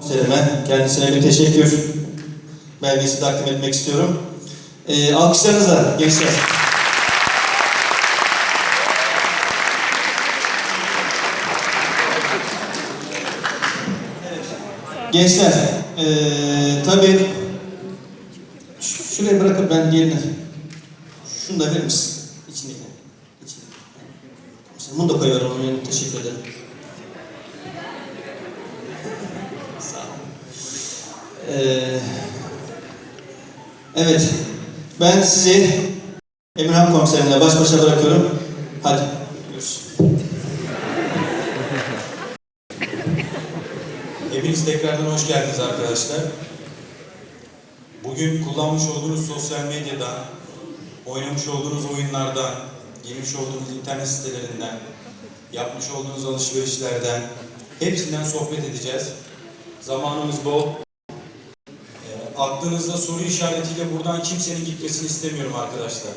Selim'e kendisine bir teşekkür belgesi takdim etmek istiyorum. Ee, alkışlarınızla gençler. Gençler, ee, tabii şuraya bırakıp ben diğerini, şunu da verir misin? İçindeki. İçindeki. Bunu da koyuyorum teşekkür ederim. Ee, evet, ben sizi Emirhan komiserimle baş başa bırakıyorum. Hadi, görüşürüz. Hepiniz tekrardan hoş geldiniz arkadaşlar. Bugün kullanmış olduğunuz sosyal medyadan, oynamış olduğunuz oyunlardan, girmiş olduğunuz internet sitelerinden, yapmış olduğunuz alışverişlerden, hepsinden sohbet edeceğiz. Zamanımız bol. Aklınızda soru işaretiyle buradan kimsenin gitmesini istemiyorum arkadaşlar.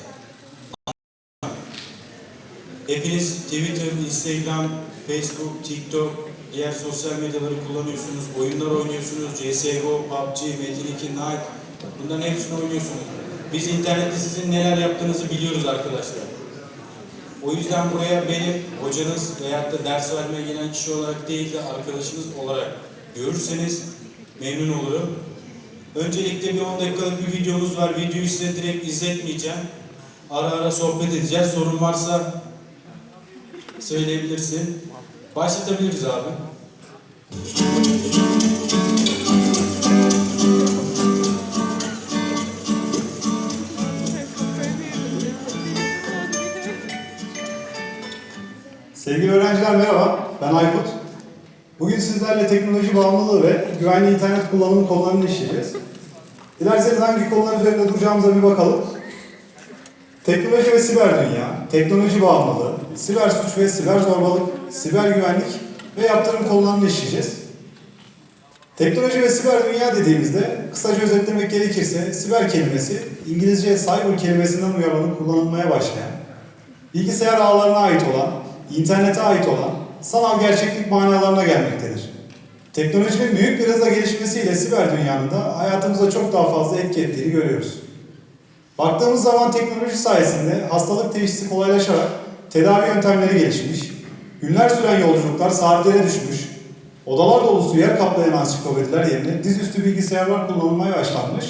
Hepiniz Twitter, Instagram, Facebook, TikTok, diğer sosyal medyaları kullanıyorsunuz, oyunlar oynuyorsunuz, CSGO, PUBG, Metin 2, Night, bunların hepsini oynuyorsunuz. Biz internette sizin neler yaptığınızı biliyoruz arkadaşlar. O yüzden buraya benim hocanız veyahut da ders vermeye gelen kişi olarak değil de arkadaşınız olarak görürseniz memnun olurum. Öncelikle bir 10 dakikalık bir videomuz var. Videoyu size direkt izletmeyeceğim. Ara ara sohbet edeceğiz. Sorun varsa söyleyebilirsin. Başlatabiliriz abi. Sevgili öğrenciler merhaba, ben Aykut. Bugün sizlerle teknoloji bağımlılığı ve güvenli internet kullanımı konularını işleyeceğiz. Dilerseniz hangi konular üzerinde duracağımıza bir bakalım. Teknoloji ve siber dünya, teknoloji bağımlılığı, siber suç ve siber zorbalık, siber güvenlik ve yaptırım konularını işleyeceğiz. Teknoloji ve siber dünya dediğimizde kısaca özetlemek gerekirse siber kelimesi İngilizce cyber kelimesinden uyarlanıp kullanılmaya başlayan bilgisayar ağlarına ait olan, internete ait olan sanal gerçeklik manalarına gelmektedir. Teknolojinin büyük bir hızla gelişmesiyle siber dünyanın da hayatımıza çok daha fazla etki ettiğini görüyoruz. Baktığımız zaman teknoloji sayesinde hastalık teşhisi kolaylaşarak tedavi yöntemleri gelişmiş, günler süren yolculuklar saatlere düşmüş, odalar dolusu yer kaplayan ansiklopediler yerine dizüstü bilgisayarlar kullanılmaya başlanmış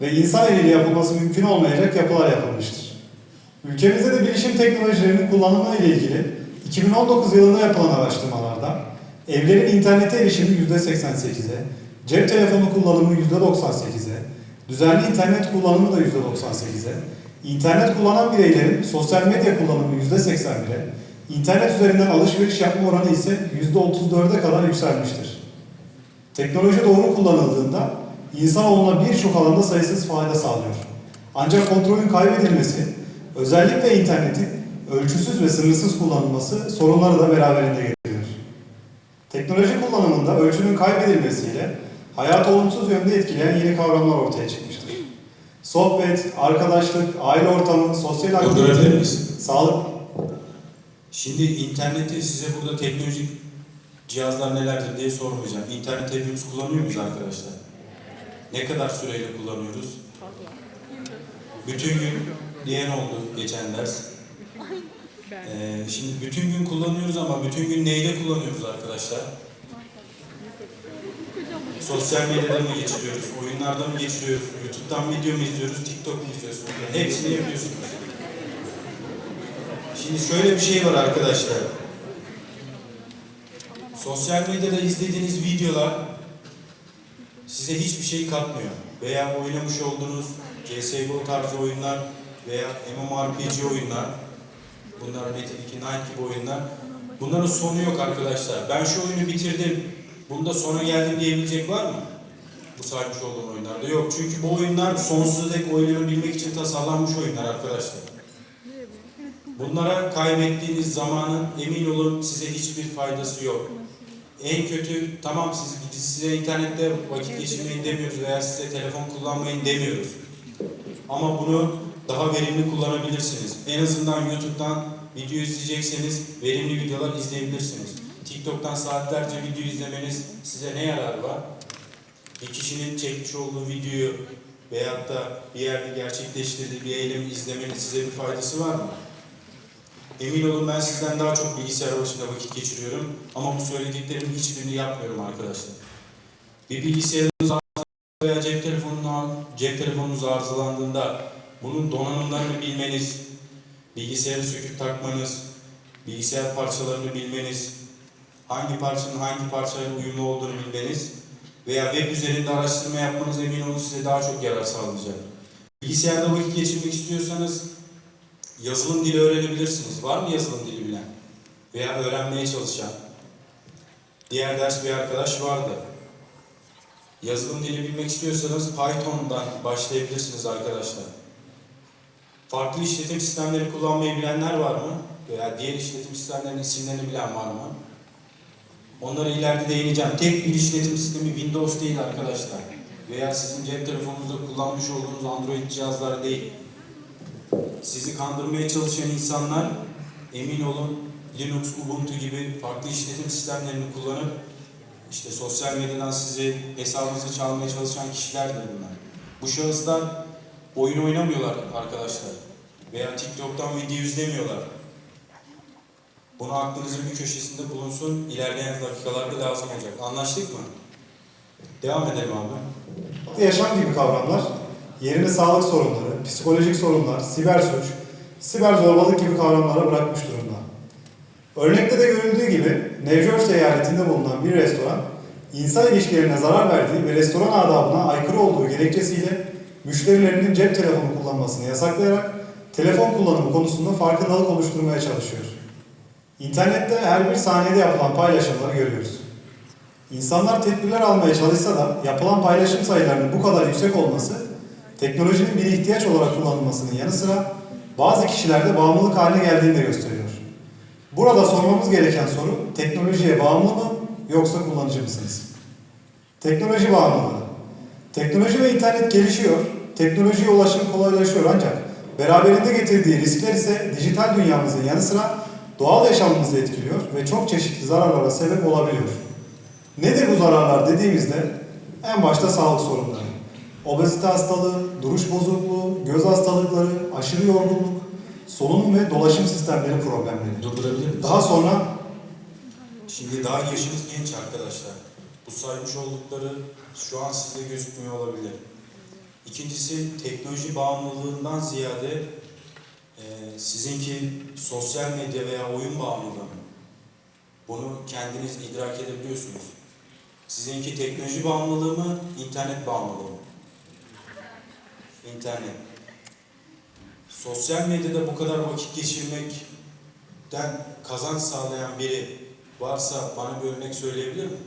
ve insan eliyle yapılması mümkün olmayacak yapılar yapılmıştır. Ülkemizde de bilişim teknolojilerinin kullanımı ile ilgili 2019 yılında yapılan araştırmalarda evlerin internete erişimi %88'e, cep telefonu kullanımı %98'e, düzenli internet kullanımı da %98'e, internet kullanan bireylerin sosyal medya kullanımı %81'e, internet üzerinden alışveriş yapma oranı ise %34'e kadar yükselmiştir. Teknoloji doğru kullanıldığında insanoğluna birçok alanda sayısız fayda sağlıyor. Ancak kontrolün kaybedilmesi, özellikle internetin ölçüsüz ve sınırsız kullanılması sorunları da beraberinde getiriyor. Teknoloji kullanımında ölçünün kaybedilmesiyle hayatı olumsuz yönde etkileyen yeni kavramlar ortaya çıkmıştır. Sohbet, arkadaşlık, aile ortamı, sosyal aktivite, sağlık, Şimdi interneti size burada teknolojik cihazlar nelerdir diye sormayacağım. İnternet hepimiz kullanıyor muyuz arkadaşlar? Ne kadar süreyle kullanıyoruz? Bütün gün diyen oldu geçen ders. Ee, şimdi bütün gün kullanıyoruz ama bütün gün neyde kullanıyoruz arkadaşlar? Sosyal medyada mı geçiriyoruz, oyunlarda mı geçiriyoruz, YouTube'dan video mu izliyoruz, TikTok mu izliyoruz? Hepsini yapıyorsunuz. Şimdi şöyle bir şey var arkadaşlar. Sosyal medyada izlediğiniz videolar size hiçbir şey katmıyor. Veya oynamış olduğunuz CSGO tarzı oyunlar veya MMORPG oyunlar bunlar Metin 2, Night gibi oyunlar. Bunların sonu yok arkadaşlar. Ben şu oyunu bitirdim. Bunda sona geldim diyebilecek var mı? Bu saymış olduğum oyunlarda. Yok çünkü bu oyunlar sonsuza dek oynanabilmek için tasarlanmış oyunlar arkadaşlar. Bunlara kaybettiğiniz zamanın emin olun size hiçbir faydası yok. En kötü tamam siz size internette vakit geçirmeyin demiyoruz veya size telefon kullanmayın demiyoruz. Ama bunu daha verimli kullanabilirsiniz. En azından YouTube'dan video izleyecekseniz verimli videolar izleyebilirsiniz. TikTok TikTok'tan saatlerce video izlemeniz size ne yararı var? Bir kişinin çekmiş olduğu videoyu veyahut da bir yerde gerçekleştirdiği bir eylemi izlemenin size bir faydası var mı? Emin olun ben sizden daha çok bilgisayar başında vakit geçiriyorum ama bu söylediklerimin hiçbirini yapmıyorum arkadaşlar. Bir bilgisayarınız veya cep telefonunuz arızalandığında bunun donanımlarını bilmeniz, bilgisayarı söküp takmanız, bilgisayar parçalarını bilmeniz, hangi parçanın hangi parçayla uyumlu olduğunu bilmeniz veya web üzerinde araştırma yapmanız emin olun size daha çok yarar sağlayacak. Bilgisayarda vakit geçirmek istiyorsanız yazılım dili öğrenebilirsiniz. Var mı yazılım dili bilen? Veya öğrenmeye çalışan? Diğer ders bir arkadaş vardı. Yazılım dili bilmek istiyorsanız Python'dan başlayabilirsiniz arkadaşlar. Farklı işletim sistemleri kullanmayı bilenler var mı? Veya diğer işletim sistemlerinin isimlerini bilen var mı? Onları ileride değineceğim. Tek bir işletim sistemi Windows değil arkadaşlar. Veya sizin cep telefonunuzda kullanmış olduğunuz Android cihazlar değil. Sizi kandırmaya çalışan insanlar emin olun Linux, Ubuntu gibi farklı işletim sistemlerini kullanıp işte sosyal medyadan sizi hesabınızı çalmaya çalışan kişilerdir bunlar. Bu şahıslar oyun oynamıyorlar arkadaşlar. Veya TikTok'tan video izlemiyorlar. Bunu aklınızın bir köşesinde bulunsun. İlerleyen dakikalarda lazım olacak. Anlaştık mı? Devam edelim abi. Yaşam gibi kavramlar yerini sağlık sorunları, psikolojik sorunlar, siber suç, siber zorbalık gibi kavramlara bırakmış durumda. Örnekte de görüldüğü gibi New Jersey eyaletinde bulunan bir restoran, insan ilişkilerine zarar verdiği ve restoran adabına aykırı olduğu gerekçesiyle müşterilerinin cep telefonu kullanmasını yasaklayarak telefon kullanımı konusunda farkındalık oluşturmaya çalışıyor. İnternette her bir saniyede yapılan paylaşımları görüyoruz. İnsanlar tedbirler almaya çalışsa da yapılan paylaşım sayılarının bu kadar yüksek olması, teknolojinin bir ihtiyaç olarak kullanılmasının yanı sıra bazı kişilerde bağımlılık haline geldiğini de gösteriyor. Burada sormamız gereken soru, teknolojiye bağımlı mı yoksa kullanıcı mısınız? Teknoloji bağımlılığı. Teknoloji ve internet gelişiyor, teknolojiye ulaşım kolaylaşıyor ancak beraberinde getirdiği riskler ise dijital dünyamızın yanı sıra doğal yaşamımızı etkiliyor ve çok çeşitli zararlara sebep olabiliyor. Nedir bu zararlar dediğimizde en başta sağlık sorunları. Obezite hastalığı, duruş bozukluğu, göz hastalıkları, aşırı yorgunluk, solunum ve dolaşım sistemleri problemleri. Durdurabilir miyiz? Daha sonra Şimdi daha yaşınız genç arkadaşlar. Bu saymış oldukları şu an size gözükmüyor olabilir. İkincisi teknoloji bağımlılığından ziyade e, sizinki sosyal medya veya oyun bağımlılığı mı? Bunu kendiniz idrak edebiliyorsunuz. Sizinki teknoloji bağımlılığı mı, internet bağımlılığı mı? İnternet. Sosyal medyada bu kadar vakit geçirmekten kazanç sağlayan biri varsa bana bir örnek söyleyebilir mi?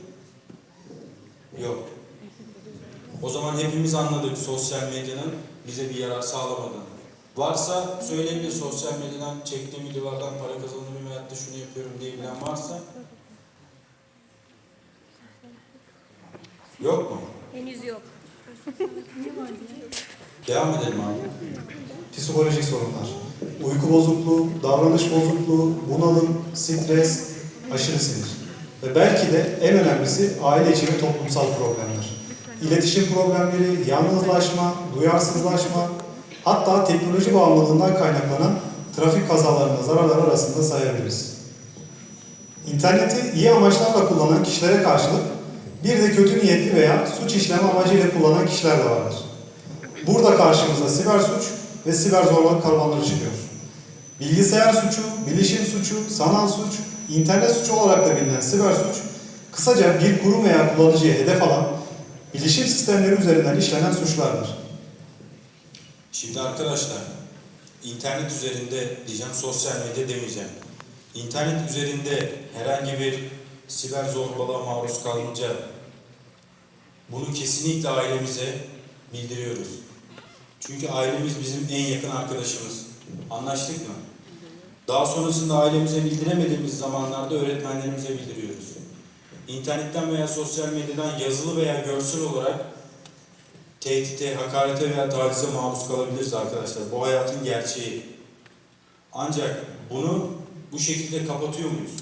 Yok. O zaman hepimiz anladık sosyal medyanın bize bir yarar sağlamadığını. Varsa söyleyebilir sosyal medyadan çektiğim videolardan para kazanıyorum veyahut da şunu yapıyorum diye bilen varsa. Yok mu? Henüz yok. Devam edelim abi. psikolojik sorunlar, uyku bozukluğu, davranış bozukluğu, bunalım, stres, aşırı sinir. Ve belki de en önemlisi aile içi ve toplumsal problemler. İletişim problemleri, yalnızlaşma, duyarsızlaşma, hatta teknoloji bağımlılığından kaynaklanan trafik kazalarına zararlar arasında sayabiliriz. İnterneti iyi amaçlarla kullanan kişilere karşılık bir de kötü niyetli veya suç işleme amacıyla kullanan kişiler de vardır. Burada karşımıza siber suç ve siber zorbalık kavramları çıkıyor. Bilgisayar suçu, bilişim suçu, sanal suç, internet suçu olarak da bilinen siber suç, kısaca bir kurum veya kullanıcıya hedef alan bilişim sistemleri üzerinden işlenen suçlardır. Şimdi arkadaşlar, internet üzerinde diyeceğim, sosyal medya demeyeceğim. İnternet üzerinde herhangi bir siber zorbalığa maruz kalınca bunu kesinlikle ailemize bildiriyoruz. Çünkü ailemiz bizim en yakın arkadaşımız. Anlaştık mı? Daha sonrasında ailemize bildiremediğimiz zamanlarda öğretmenlerimize bildiriyoruz. İnternetten veya sosyal medyadan yazılı veya görsel olarak tehdite, hakarete veya tacize maruz kalabiliriz arkadaşlar. Bu hayatın gerçeği. Ancak bunu bu şekilde kapatıyor muyuz?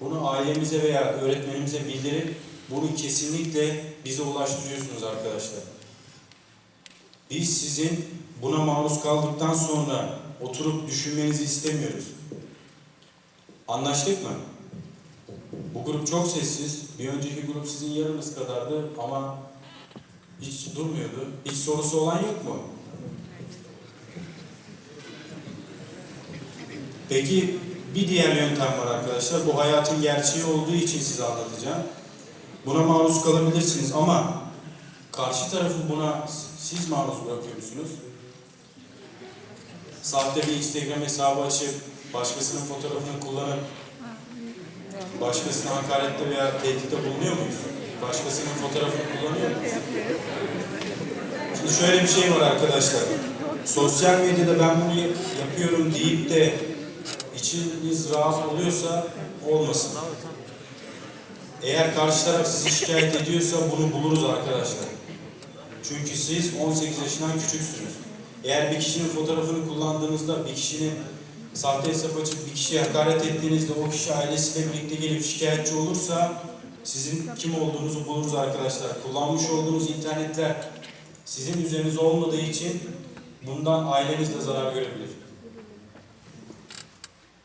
Bunu ailemize veya öğretmenimize bildirip bunu kesinlikle bize ulaştırıyorsunuz arkadaşlar. Biz sizin buna maruz kaldıktan sonra oturup düşünmenizi istemiyoruz. Anlaştık mı? Bu grup çok sessiz. Bir önceki grup sizin yarınız kadardı ama hiç durmuyordu. Hiç sorusu olan yok mu? Peki bir diğer yöntem var arkadaşlar. Bu hayatın gerçeği olduğu için size anlatacağım. Buna maruz kalabilirsiniz ama karşı tarafı buna siz maruz bırakıyor musunuz? Sahte bir Instagram hesabı açıp başkasının fotoğrafını kullanıp başkasına hakarette veya tehditte bulunuyor muyuz? Başkasının fotoğrafını kullanıyor muyuz? Şimdi şöyle bir şey var arkadaşlar. Sosyal medyada ben bunu yap- yapıyorum deyip de içiniz rahat oluyorsa olmasın. Eğer karşı taraf sizi şikayet ediyorsa bunu buluruz arkadaşlar. Çünkü siz 18 yaşından küçüksünüz. Eğer bir kişinin fotoğrafını kullandığınızda, bir kişinin sahte hesap açıp bir kişiye hakaret ettiğinizde o kişi ailesiyle birlikte gelip şikayetçi olursa sizin kim olduğunuzu buluruz arkadaşlar. Kullanmış olduğunuz internetler sizin üzerinize olmadığı için bundan aileniz de zarar görebilir.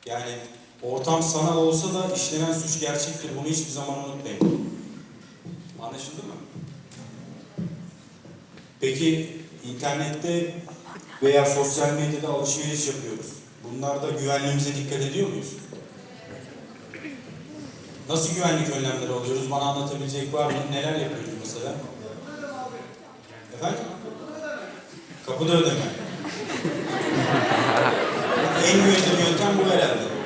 Yani ortam sanal olsa da işlenen suç gerçektir. Bunu hiçbir zaman unutmayın. Anlaşıldı mı? Peki internette veya sosyal medyada alışveriş yapıyoruz. Bunlarda güvenliğimize dikkat ediyor muyuz? Nasıl güvenlik önlemleri alıyoruz? Bana anlatabilecek var mı? Neler yapıyoruz mesela? Efendim? Kapıda ödeme. en güvenilir yöntem bu herhalde.